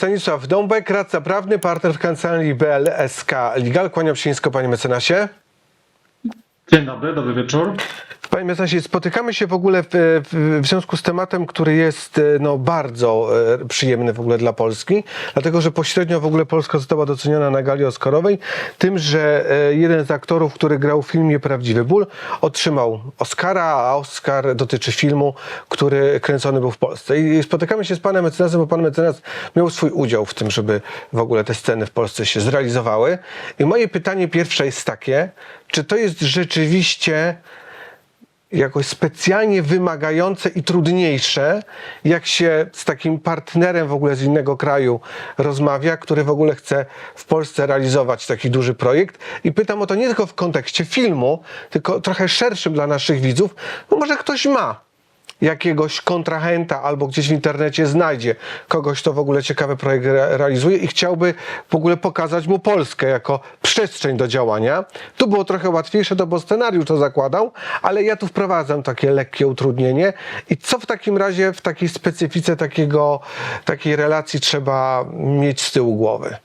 Stanisław Dąbek, radca prawny, partner w kancelarii BLSK Legal. Kłaniam się nisko, panie mecenasie. Dzień dobry, dobry wieczór. Panie mecenasie, spotykamy się w ogóle w, w, w związku z tematem, który jest e, no, bardzo e, przyjemny w ogóle dla Polski, dlatego że pośrednio w ogóle Polska została doceniona na gali Oscarowej tym, że e, jeden z aktorów, który grał w filmie Prawdziwy Ból, otrzymał Oscara, a Oscar dotyczy filmu, który kręcony był w Polsce. I spotykamy się z panem mecenasem, bo pan mecenas miał swój udział w tym, żeby w ogóle te sceny w Polsce się zrealizowały. I moje pytanie pierwsze jest takie, czy to jest rzeczywiście jakoś specjalnie wymagające i trudniejsze, jak się z takim partnerem w ogóle z innego kraju rozmawia, który w ogóle chce w Polsce realizować taki duży projekt. I pytam o to nie tylko w kontekście filmu, tylko trochę szerszym dla naszych widzów, bo może ktoś ma jakiegoś kontrahenta albo gdzieś w internecie znajdzie kogoś, kto w ogóle ciekawy projekt re- realizuje i chciałby w ogóle pokazać mu Polskę jako przestrzeń do działania. Tu było trochę łatwiejsze, to bo scenariusz to zakładał, ale ja tu wprowadzam takie lekkie utrudnienie. I co w takim razie w takiej specyfice takiego, takiej relacji trzeba mieć z tyłu głowy?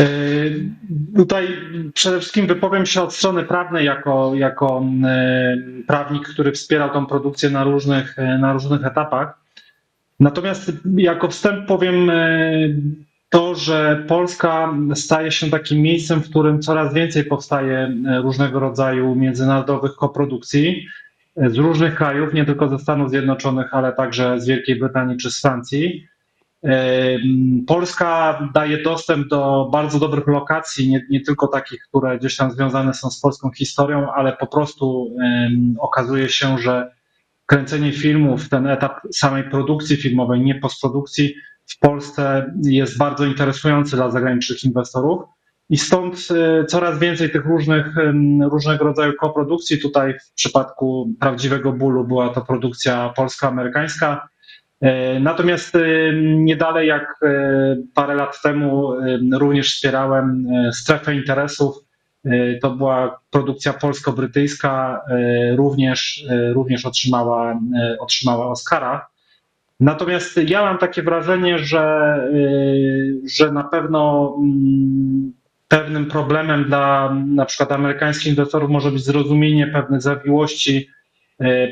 Yy, Tutaj przede wszystkim wypowiem się od strony prawnej jako, jako yy, prawnik, który wspierał tą produkcję na różnych, yy, na różnych etapach. Natomiast jako wstęp powiem to, że Polska staje się takim miejscem, w którym coraz więcej powstaje różnego rodzaju międzynarodowych koprodukcji z różnych krajów, nie tylko ze Stanów Zjednoczonych, ale także z Wielkiej Brytanii czy z Francji. Polska daje dostęp do bardzo dobrych lokacji, nie, nie tylko takich, które gdzieś tam związane są z polską historią, ale po prostu okazuje się, że kręcenie filmów, ten etap samej produkcji filmowej, nie postprodukcji w Polsce jest bardzo interesujący dla zagranicznych inwestorów. I stąd e, coraz więcej tych różnych, różnego rodzaju koprodukcji. Tutaj w przypadku prawdziwego bólu była to produkcja polsko-amerykańska. E, Natomiast e, nie dalej jak e, parę lat temu również wspierałem strefę interesów. To była produkcja polsko-brytyjska, również, również otrzymała, otrzymała Oscara. Natomiast ja mam takie wrażenie, że, że na pewno mm, pewnym problemem dla na przykład amerykańskich inwestorów może być zrozumienie pewnych zawiłości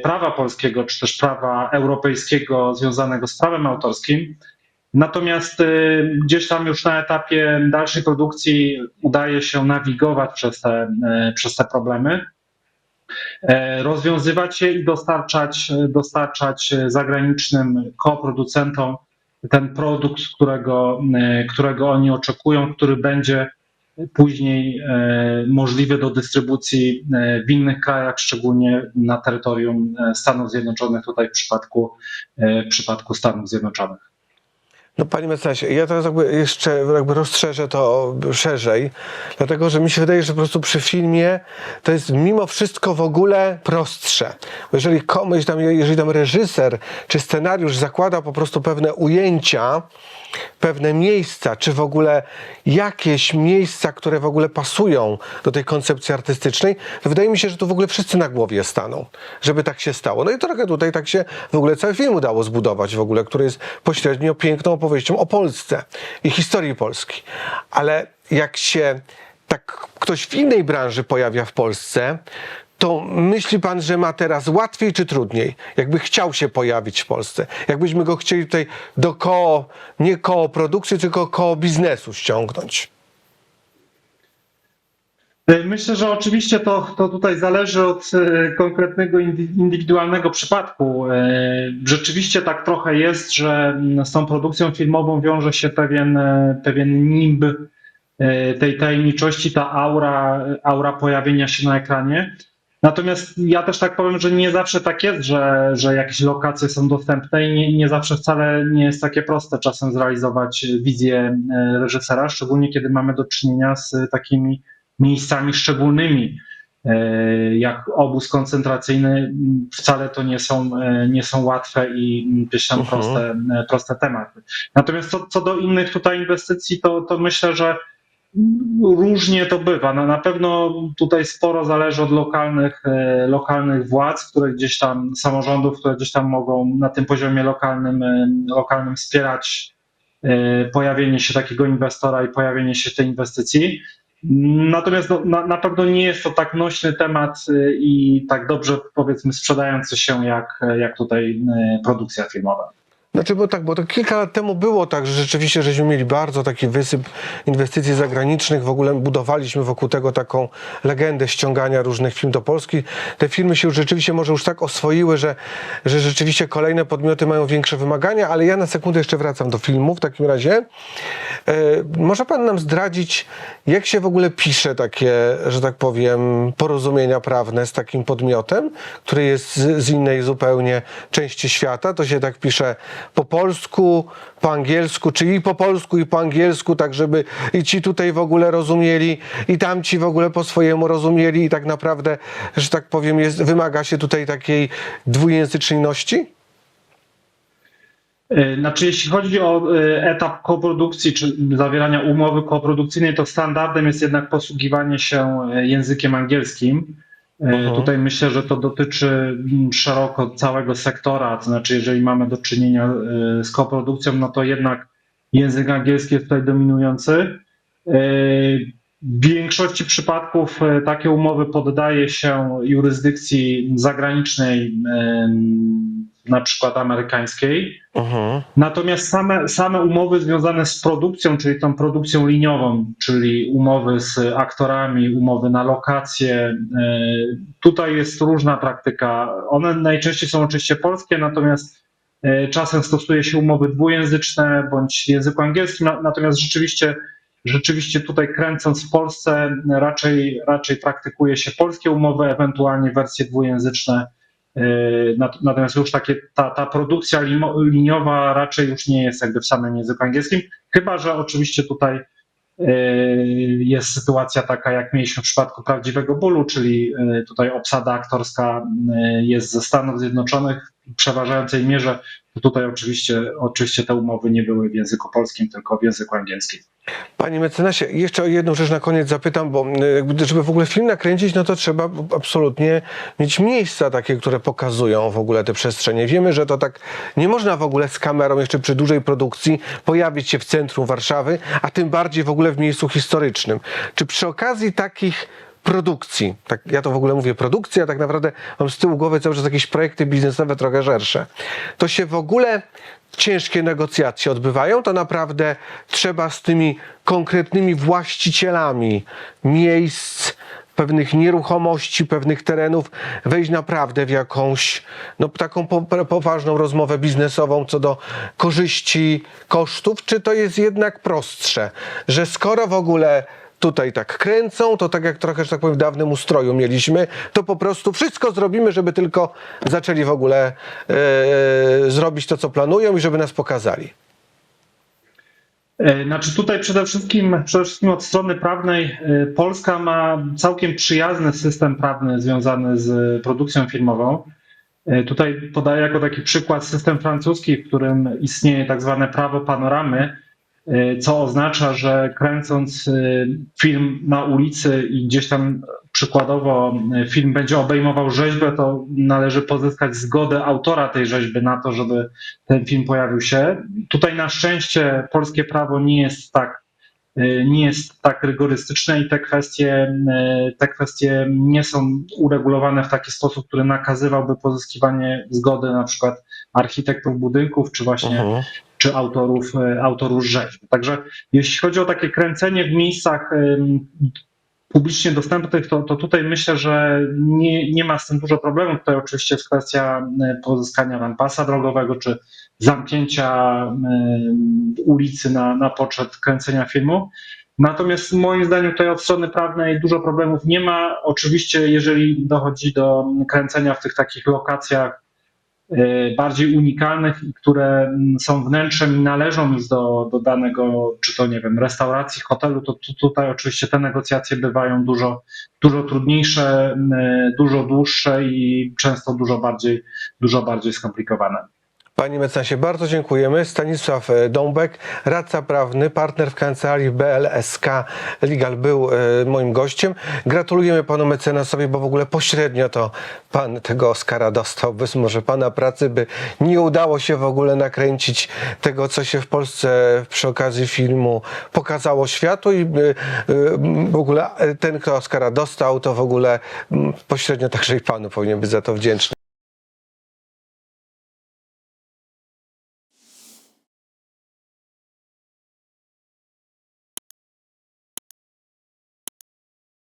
prawa polskiego czy też prawa europejskiego związanego z prawem autorskim. Natomiast e, gdzieś tam już na etapie dalszej produkcji udaje się nawigować przez te, e, przez te problemy, e, rozwiązywać je i dostarczać, dostarczać zagranicznym koproducentom ten produkt, którego, e, którego oni oczekują, który będzie później e, możliwy do dystrybucji e, w innych krajach, szczególnie na terytorium e, Stanów Zjednoczonych, tutaj w przypadku, w przypadku Stanów Zjednoczonych. No panie mecenasie, ja teraz jakby jeszcze jakby rozszerzę to szerzej, dlatego że mi się wydaje, że po prostu przy filmie to jest mimo wszystko w ogóle prostsze. Bo jeżeli komuś tam, jeżeli tam reżyser czy scenariusz zakłada po prostu pewne ujęcia, pewne miejsca, czy w ogóle jakieś miejsca, które w ogóle pasują do tej koncepcji artystycznej, to wydaje mi się, że tu w ogóle wszyscy na głowie staną, żeby tak się stało. No i trochę tutaj tak się w ogóle cały film udało zbudować w ogóle, który jest pośrednio piękną opowieścią o Polsce i historii Polski. Ale jak się tak ktoś w innej branży pojawia w Polsce, to myśli pan, że ma teraz łatwiej czy trudniej? Jakby chciał się pojawić w Polsce? Jakbyśmy go chcieli tutaj do koło, nie koło produkcji, tylko koło biznesu ściągnąć? Myślę, że oczywiście to, to tutaj zależy od e, konkretnego indy- indywidualnego przypadku. E, Rzeczywiście tak trochę jest, że z tą produkcją filmową wiąże się pewien, e, pewien nimb e, tej tajemniczości, ta aura, aura pojawienia się na ekranie. Natomiast ja też tak powiem, że nie zawsze tak jest, że, że jakieś lokacje są dostępne i nie, nie zawsze wcale nie jest takie proste czasem zrealizować wizję e, reżysera, szczególnie kiedy mamy do czynienia z takimi miejscami szczególnymi, e, jak obóz koncentracyjny, wcale to nie są, e, nie są łatwe i gdzieś tam Mhm. proste, e, proste tematy. Natomiast co, co do innych tutaj inwestycji, to, to myślę, że Różnie to bywa. No, na pewno tutaj sporo zależy od lokalnych, lokalnych władz, które gdzieś tam, samorządów, które gdzieś tam mogą na tym poziomie lokalnym, lokalnym wspierać pojawienie się takiego inwestora i pojawienie się tej inwestycji. Natomiast no, na, na pewno nie jest to tak nośny temat e, i tak dobrze powiedzmy sprzedający się jak, jak tutaj e, produkcja filmowa. Znaczy, bo tak, bo to kilka lat temu było tak, że rzeczywiście żeśmy mieli bardzo taki wysyp inwestycji zagranicznych. W ogóle budowaliśmy wokół tego taką legendę ściągania różnych firm do Polski. Te firmy się już rzeczywiście może już tak oswoiły, że, że rzeczywiście kolejne podmioty mają większe wymagania, ale ja na sekundę jeszcze wracam do filmu w takim razie. E, może pan nam zdradzić, jak się w ogóle pisze takie, że tak powiem, porozumienia prawne z takim podmiotem, który jest z, z innej zupełnie części świata? To się tak pisze po polsku, po angielsku, czy i po polsku, i po angielsku, tak żeby i ci tutaj w ogóle rozumieli, i tamci w ogóle po swojemu rozumieli, i tak naprawdę, że tak powiem, jest, wymaga się tutaj takiej dwujęzyczności? E, Znaczy, jeśli chodzi o e, etap koprodukcji czy zawierania umowy koprodukcyjnej, to standardem jest jednak posługiwanie się e, językiem angielskim. E, Mhm. Tutaj myślę, że to dotyczy mm, szeroko całego sektora, to znaczy, jeżeli mamy do czynienia e, z koprodukcją, no to jednak język angielski jest tutaj dominujący. E, W większości przypadków takie umowy poddaje się jurysdykcji zagranicznej, na przykład amerykańskiej. Mhm. Natomiast same, same umowy związane z produkcją, czyli tą produkcją liniową, czyli umowy z aktorami, umowy na lokacje, e, tutaj jest różna praktyka. One najczęściej są oczywiście polskie, natomiast e, czasem stosuje się umowy dwujęzyczne bądź w języku angielskim, na- natomiast rzeczywiście, rzeczywiście tutaj kręcąc w Polsce raczej, raczej praktykuje się polskie umowy, ewentualnie wersje dwujęzyczne. E, nat- Natomiast już takie, ta, ta produkcja liniowa raczej już nie jest jakby w samym języku angielskim, chyba że oczywiście tutaj e, jest sytuacja taka, jak mieliśmy w przypadku prawdziwego bólu, czyli e, tutaj obsada aktorska jest ze Stanów Zjednoczonych przeważającej mierze, tutaj oczywiście, oczywiście te umowy nie były w języku polskim, tylko w języku angielskim. Panie mecenasie, jeszcze o jedną rzecz na koniec zapytam, bo jakby, żeby w ogóle film nakręcić, no to trzeba absolutnie mieć miejsca takie, które pokazują w ogóle te przestrzenie. Wiemy, że to tak nie można w ogóle z kamerą jeszcze przy dużej produkcji pojawić się w centrum Warszawy, a tym bardziej w ogóle w miejscu historycznym. Czy przy okazji takich produkcji, tak ja to w ogóle mówię produkcja, tak naprawdę mam z tyłu głowy cały czas jakieś projekty biznesowe trochę szersze, to się w ogóle ciężkie negocjacje odbywają, to naprawdę trzeba z tymi konkretnymi właścicielami miejsc, pewnych nieruchomości, pewnych terenów wejść naprawdę w jakąś no, taką po, poważną rozmowę biznesową co do korzyści, kosztów, czy to jest jednak prostsze, że skoro w ogóle tutaj tak kręcą, to tak jak trochę, że tak powiem, w dawnym ustroju mieliśmy, to po prostu wszystko zrobimy, żeby tylko zaczęli w ogóle e, zrobić to, co planują i żeby nas pokazali. E, Znaczy tutaj przede wszystkim, przede wszystkim od strony prawnej e, Polska ma całkiem przyjazny system prawny związany z produkcją filmową. E, Tutaj podaję jako taki przykład system francuski, w którym istnieje tak zwane prawo panoramy, e, co oznacza, że kręcąc e, film na ulicy i gdzieś tam przykładowo e, film będzie obejmował rzeźbę, to należy pozyskać zgodę autora tej rzeźby na to, żeby ten film pojawił się. Tutaj na szczęście polskie prawo nie jest tak, nie jest tak rygorystyczne i te kwestie, te kwestie nie są uregulowane w taki sposób, który nakazywałby pozyskiwanie zgody na przykład architektów budynków, czy właśnie Mhm. czy autorów, y, autorów rzeźb. Także jeśli chodzi o takie kręcenie w miejscach publicznie dostępnych, to, to tutaj myślę, że nie, nie ma z tym dużo problemów. Tutaj oczywiście jest kwestia y, pozyskania tam pasa drogowego, czy zamknięcia ulicy na, na poczet kręcenia filmu. Natomiast moim zdaniem tutaj od strony prawnej dużo problemów nie ma. Oczywiście, jeżeli dochodzi do kręcenia w tych takich lokacjach bardziej unikalnych, i które mm, są wnętrzem i należą już do, do danego, czy to nie wiem, restauracji, hotelu, to tu, tutaj oczywiście te negocjacje bywają dużo, dużo trudniejsze, y, dużo dłuższe i często dużo bardziej, dużo bardziej skomplikowane. Panie mecenasie, bardzo dziękujemy. Stanisław e, Dąbek, radca prawny, partner w kancelarii BLSK Legal był e, moim gościem. Gratulujemy panu mecenasowi, bo w ogóle pośrednio to pan tego Oscara dostał. Bez może pana pracy by nie udało się w ogóle nakręcić tego, co się w Polsce przy okazji filmu pokazało światu i e, w ogóle ten, kto Oscara dostał, to w ogóle m, pośrednio także i panu powinien być za to wdzięczny.